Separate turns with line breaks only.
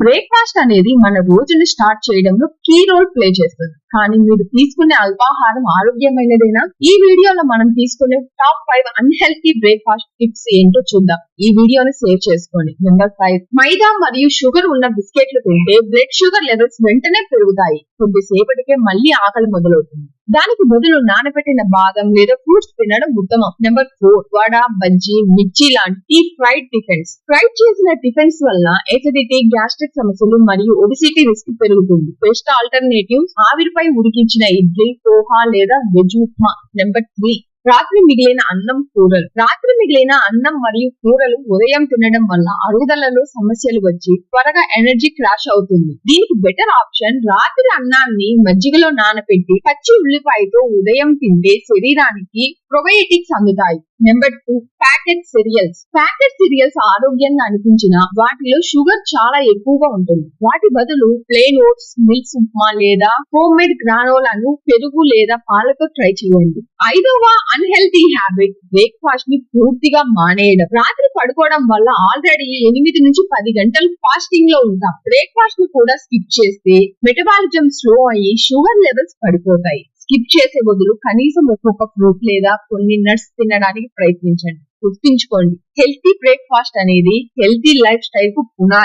Breakfast అనేది మన రోజును స్టార్ట్ చేయడంలో కీ రోల్ ప్లే చేస్తుంది. కానీ మీరు తీసుకునే అల్పాహారం ఆరోగ్యమైనదేనా? ఈ వీడియోలో మనం తీసుకునే top five unhealthy breakfast tips ఏంటో చూద్దాం. ఈ వీడియోని సేవ్ చేసుకోండి. నెంబర్ ఫైవ్ మైదా మరియు షుగర్ ఉన్న బిస్కెట్లు తింటే బ్లడ్ షుగర్ లెవెల్స్ వెంటనే పెరుగుతాయి. కొద్దిసేపటికే మళ్ళీ ఆకలి మొదలవుతుంది. దానికి బదులు నానబెట్టిన బాదం లేదా ఫ్రూట్స్ తినడం ఉత్తమం. నెంబర్ ఫోర్ వడ బజ్జీ మిర్చి లాంటి ఫ్రైడ్ టిఫిన్స్ ఫ్రైడ్ చేసిన టిఫిన్స్ వల్ల ఎసిడిటీ గ్యాస్ట్రిక్ సమస్యలు మరియు ఒబిసిటీ రిస్క్ పెరుగుతుంది. బెస్ట్ ఆల్టర్నేటివ్ ఆవిరిపై ఉడికించిన ఇడ్లీ పోహా లేదా వెజ్ ఉప్మా. నెంబర్ త్రీ రాత్రి మిగిలిన అన్నం కూరలు. రాత్రి మిగిలిన అన్నం మరియు కూరలు ఉదయం తినడం వల్ల అరుగుదలలో సమస్యలు వచ్చి త్వరగా ఎనర్జీ క్రాష్ అవుతుంది. దీనికి బెటర్ ఆప్షన్ రాత్రి అన్నాన్ని మజ్జిగలో నానబెట్టి పచ్చి ఉల్లిపాయతో ఉదయం తింటే శరీరానికి ప్రొబయోటిక్స్ అందుతాయి. Number two packet cereals packet cereals ఆరోగ్యంగా అనిపించిన వాటిలో షుగర్ చాలా ఎక్కువగా ఉంటుంది. వాటి బదులు ప్లేన్ ఓట్స్ మిల్క్ ఉప్మా లేదా హోమ్ మేడ్ గ్రానోలను పెరుగు లేదా పాలతో ట్రై చేయండి. ఐదవ అన్హెల్తీ హ్యాబిట్ బ్రేక్ఫాస్ట్ని పూర్తిగా మానేయడం. రాత్రి పడుకోవడం వల్ల ఆల్రెడీ ఎనిమిది నుంచి పది గంటలు ఫాస్టింగ్లో ఉంటాం. బ్రేక్ఫాస్ట్ని కూడా స్కిప్ చేస్తే మెటబాలిజం స్లో అయ్యి షుగర్ లెవెల్స్ పడిపోతాయి. స్కిప్ చేసే బదులు కనీసం ఒక్కొక్క ఫ్రూట్ లేదా కొన్ని నట్స్ తినడానికి ప్రయత్నించండి. గుర్తుంచుకోండి హెల్తీ బ్రేక్ఫాస్ట్ అనేది హెల్తీ లైఫ్ స్టైల్కు పునాది.